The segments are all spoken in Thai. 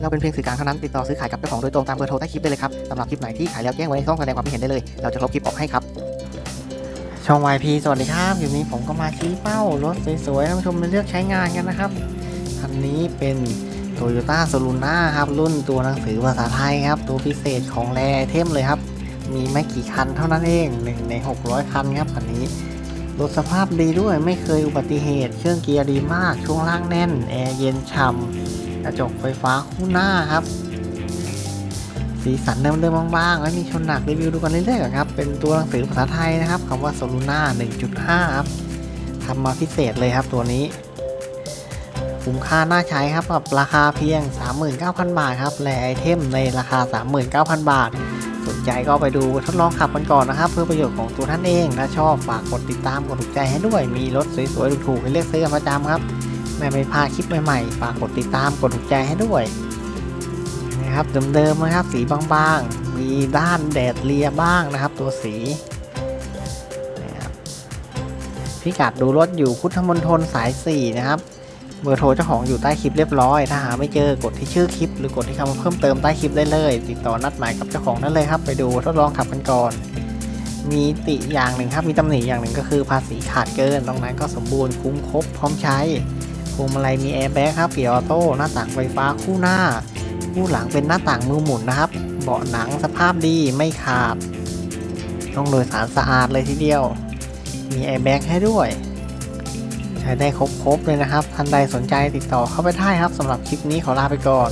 เราเป็นเพียงสื่อกลางเท่านั้นติดต่อซื้อขายกับเจ้าของโดยตรงตามเบอร์โทรใต้คลิปได้เลยครับสำหรับคลิปไหนที่ขายแล้วแจ้งไว้ในช่องแสดงความคิดเห็นได้เลย เราจะลบคลิปออกให้ครับช่อง YP สวัสดีครับอยู่นี้ผมก็มาชี้เป้ารถสวยๆท่านผู้ชมเลือกใช้งานกันนะครับคันนี้เป็น Toyota s o l u n a ครับรุ่นตัวหนังสือภาษาไทยครับ ตัวพิเศษของแรเทมเลยครับ มีไม่กี่คันเท่านั้นเองหนึ่งใน 600 คันครับคันนี้ รถสภาพดีด้วยไม่เคยอุบัติเหตุ เครื่องเกียร์ดีมาก ช่วงล่างแน่น แอร์เย็นฉ่ำกระจกไฟฟ้าคู่หน้าครับ สีสันเดิมๆบางๆแล้วมีชนหนักรีวิวดูกันเรื่อยๆครับ เป็นตัวหนังสือภาษาไทยนะครับคำว่า s o l u n a 1.5 ครับทำมาพิเศษเลยครับตัวนี้ คุ้มค่าน่าใช้ครับกับราคาเพียง 39,000 บาทครับ และไอเทมในราคา 39,000 บาทสน ใจก็ไปดูทดลองขับกันก่อนนะครับ เพื่อประโยชน์ของตัวท่านเอง ถ้าชอบฝากกดติดตามกดถูกใจให้ด้วย มีรถสวยๆถูกๆให้เลือกซื้อกันประจำครับแม่ไม่พลาดคลิปใหม่ๆ ฝากกดติดตามกดถูกใจให้ด้วยนะครับเดิมๆนะครับสีบางๆ มีด้านแดดเลียบ้างนะครับ ตัวสีพิกัดดูรถอยู่พุทธมณฑลสาย 4 นะครับ เบอร์โทรเจ้าของอยู่ใต้คลิปเรียบร้อย ถ้าหาไม่เจอกดที่ชื่อคลิป หรือกดที่คำว่าเพิ่มเติมใต้คลิปได้เลย ติดต่อนัดหมายกับเจ้าของได้เลยครับ ไปดูทดลองขับกันก่อน มีติอย่างหนึ่งครับ มีตำหนิอย่างหนึ่งก็คือภาษีขาดเกิน ตรงนั้นก็สมบูรณ์คุ้มครบพร้อมใช้พวงมาลัยมีแอร์แบ็กครับเกียร์ออโต้ หน้าต่างไฟฟ้าคู่หน้า คู่หลังเป็นหน้าต่างมือหมุนนะครับ เบาะหนังสภาพดีไม่ขาด ต้องโดยสารสะอาดเลยทีเดียว มีแอร์แบ็กให้ด้วย ใช้ได้ครบๆเลยนะครับท่านใดสนใจติดต่อเข้าไปได้ครับสำหรับคลิปนี้ขอลาไปก่อน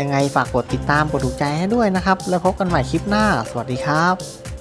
ยังไงฝากกดติดตามกดถูกใจให้ด้วยนะครับ แล้วพบกันใหม่คลิปหน้า สวัสดีครับ